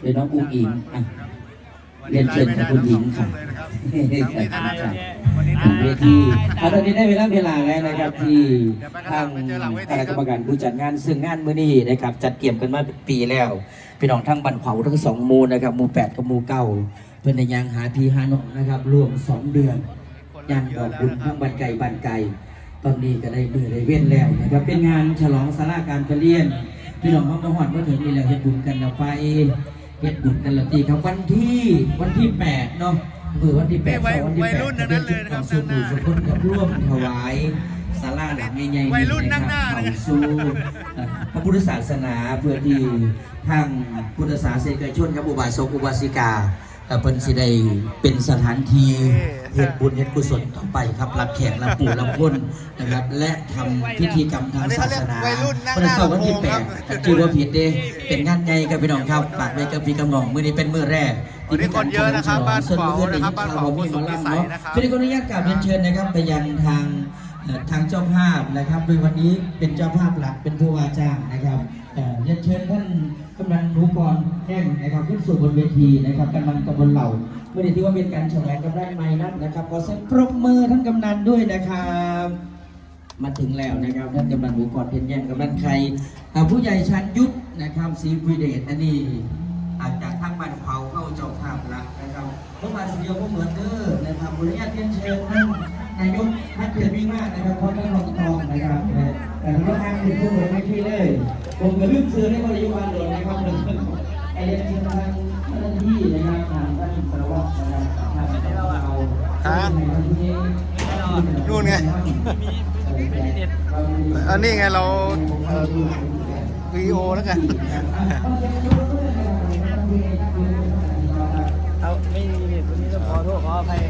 โดยน้องอุ้งอิงอะเรียนเชิญกับคุณหญิงค่ะทั้งมีทั้งทางเวทีเอาตอนนี้ได้เวลาเวลาแล้วนะครับ ที่ทางคณะกรรมการผู้จัดงานซึ่งงานมื้อนี้นะครับ จัดเตรียมกันมาเป็นปีแล้วพี่น้องทั้งบันขวาวทั้งสองหมูนะครับหมูแปดกับหมูเก้าเพื่อนในยางหาพีฮานองนะครับรวมสองเดือนยางดอกบุญทั้งบันไก่บันไก่ตอนนี้ก็ได้มือได้เว้นแล้วนะครับเป็นงานฉลองสาราการประเรียน พี่น้องเขามาหอดมาถึงนี่แล้วเฮ็ดบุญกันแล้วไปเฮ็ดบุญกันแล้วตีครับวันที่วันที่แปดเนาะเออวันที่แปดวัยวันที่วัยแปดรุ่นทั้งนั้นเลยนะครับสุขุสุขคนกับร่วมถวายสาราหลังใหญ่ๆวัยรุ่นนั่งหน้าเข้านะครับสู่เอ่อพระพุทธศาสนาเพื่อที่ทางพุทธศาสนิกชนครับอุบาสกอุบาสิกา เอ่อเพิ่นสิได้เป็นสถานที่เฮ็ดบุญเฮ็ดกุศลต่อไปครับรับแขกรับปู่รับคนนะครับ และทำพิธีกรรมทางศาสนาวัยรุ่นนั่งวันหน้าเสาร์วันที่ลำโพแปงดครับจือว่าผิดเด้เป็นงานใหญ่กับพี่น้องครับฝากไว้กับพี่กำนองมื้อนี้เป็นมื้อแรกวันนี้คนเยอะนะครับบ้านส่วนขวาวมื้อนะครับบ้านขวาวมีหมอลำสุขวิสัยเนาะนะครับพี่ได้ขออนุญาตกราบเรียนเชิญนะครับ ไปยังทางเอ่อทางเจ้าภาพนะครับโดยวันนี้เป็นเจ้าภาพหลักเป็นผู้ว่าจ้างนะครับเอ่อเรียนเชิญท่าน กำนันหนูกรแห้งนะครับขึ้นสู่บนเวทีนะครับกำนันตำบลเหล่าเมื่อนี้ที่ว่าเป็นการฉลองกำนันใหม่นัดนะครับขอเสียงปรบมือท่านกำนันด้วยนะครับมาถึงแล้วนะครับท่านกำนันหมูกรเพียนแย่งกำนันใครอ่ผู้ใหญ่ชันยุทธนะครับศรีวิเดชอันนี้อาจจากทางบ้านเขาเข้าเจ้าภาพละนะครับเมื่อมาสเดียวก็เหมือนเด้อนะครับบริญาตเรียนเชิญท่านนายกท่านเกียรติวิ่งมากนะครับพร้อทั้งรองทองนะครับ แต่ท่านทางถึงผู้บริไม่ที่เลย ผมก็ลืมซื้อในบริวารโดนนะครับเรื่องของไอเรียนเชิญทางเจ้าหน้าที่นะครับทางท่านสารวัตรนะครับทางเจ้าเราฮะนู่นไงอันนี้ไงเราวีโอแล้วกันเอาไม่มีเน็ตวันนี้ต้องขอโทษขออภัย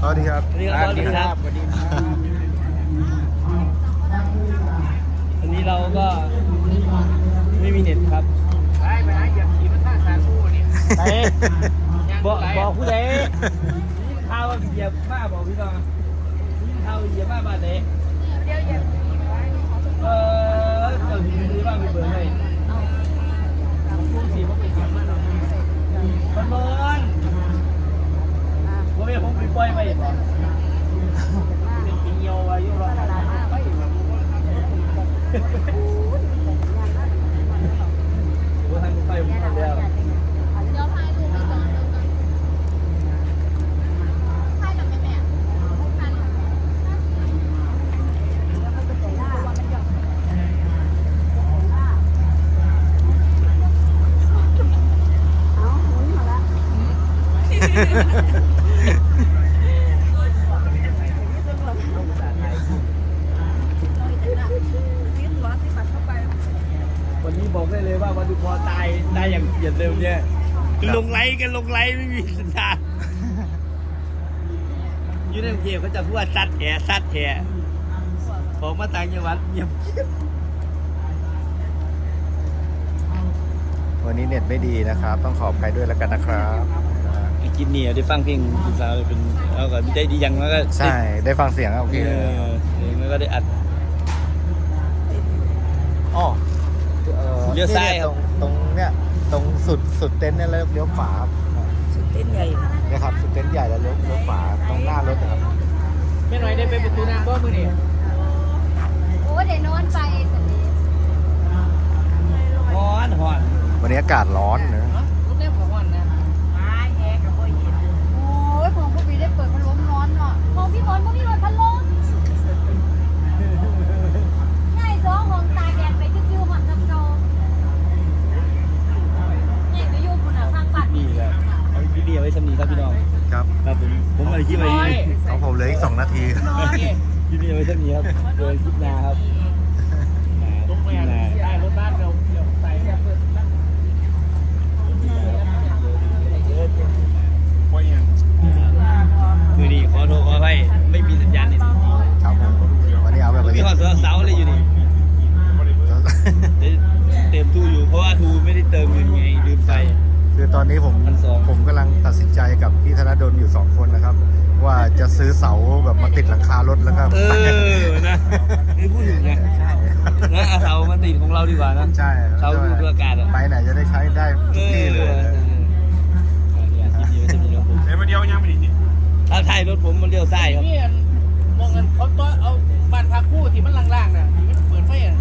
สวัสดีครับ สวัสดีครับ สวัสดีครับ วันนี้เราก็ไม่มีเน็ตครับไปไปหาเหยียบขี่มันท่าสารผู้นี่ไปบอกบอกผู้ใดยินข่าวว่าเหยียบบ้าบอกพี่น้องยินข่าวว่าเหยียบบ้าบ้านไหนเออเจ้าที่ซื้อบ้านไปเปิดให้ผู้สีมันไปเหยียบบ้านเรามันเบิร์นว่าไม่ผมไปปล่อยไปบ่เป็นปีเหี่ยวอายุรอไป ว่าทางไปผมทำแล้ว เดี๋ยวพายดูไปก่อนเดี๋ยวก่อนพายกับแม่แม่พายกับแม่ วันนี้ บอกได้เลยว่าวันดูพอตายได้อย่างเหยียดเร็วเนี่ยลงไลค์กันลงไลค์ไม่มีสัญญาณอยูในกรุงเทพเขาจะพูดว่าซัดแถซัดแถพอมาต่างจังหวัดเงียบวันนี้เน็ตไม่ดีนะครับ ต้องขออภัยด้วยแล้วกันนะครับไปกินเนี่ยได้ฟังเพลงคุณสาวเป็นเอาก็ใจดียังแล้วก็ใช่ได้ฟังเสียงโอเคเออแล้วก็ได้อัด อ๋อ เลี้ยวซ้ายครับตรงตรงเนี้ยตรงสุดสุดเต็นท์เนี่ยแล้วเลี้ยวขวาครับสุดเต้นใหญ่เนี่ยครับสุดเต็นท์ใหญ่แล้วเลี้ยวเลี้ยวขวาตรงหน้ารถนะครับไม่หน่อยได้ไปประตูน้ำบ่มือนี่โอ้เดี๋ยวนอนไปสันนี้ฮอนฮอนวันนี้อากาศร้อนนะ รถเล่นของฮอนนะ โอ้ยของพวกพี่ได้เปิดพัดลมนอนเนาะของพี่บอลพวกพี่นอนพัดลมง่ายสองของตากแดดไปจิ้วๆหอนกับโจนี่ไปอยู่คุณอะทางปัด นี่แหละเอาคลิปนี้เอาไว้สำนีครับพี่น้อง ครับ ครับผมผมเอาคลิปไว้ ของผมเหลืออีกสองนาที คลิปนี้เอาไว้สำนีครับเจอคลิปหน้าครับตรงแม่ได้รถบ้านเราเดี๋ยวใส่มือดีขอโทษขออภัยไม่มีสัญญาณเน็ต ครับผมวันนี้เอาแบบ มี นี้ ข้อเสาเลยอยู่นี่เดี๋ยวเต็มทูอยู่เพราะว่าทูไม่ได้เติมเงินไงลืมไป คือ ตอนนี้ผมพันสอง ผมกำลังตัดสินใจกับพี่ธนดลอยู่สองคนนะครับ ว่าจะซื้อเสาแบบมาติดหลังคารถแล้วก็ เออ นะไม่พูดถึงนะใช่นะเอาเสามาติดของเราดีกว่านะ ใช่เสาดูดอากาศอะ ไปไหนจะได้ใช้ได้ทุกที่เลยออเนี่ยทีเดียวจะมีรถผมเดี๋ยวมาเดียวยังไม่ดีถ้าไทยรถผมมันเลี้ยวซ้ายครับ นี่อันมองกันเขาตัวเอาบ้านพักคู่ที่มันล่างๆน่ะที่มันเปิดไฟอะ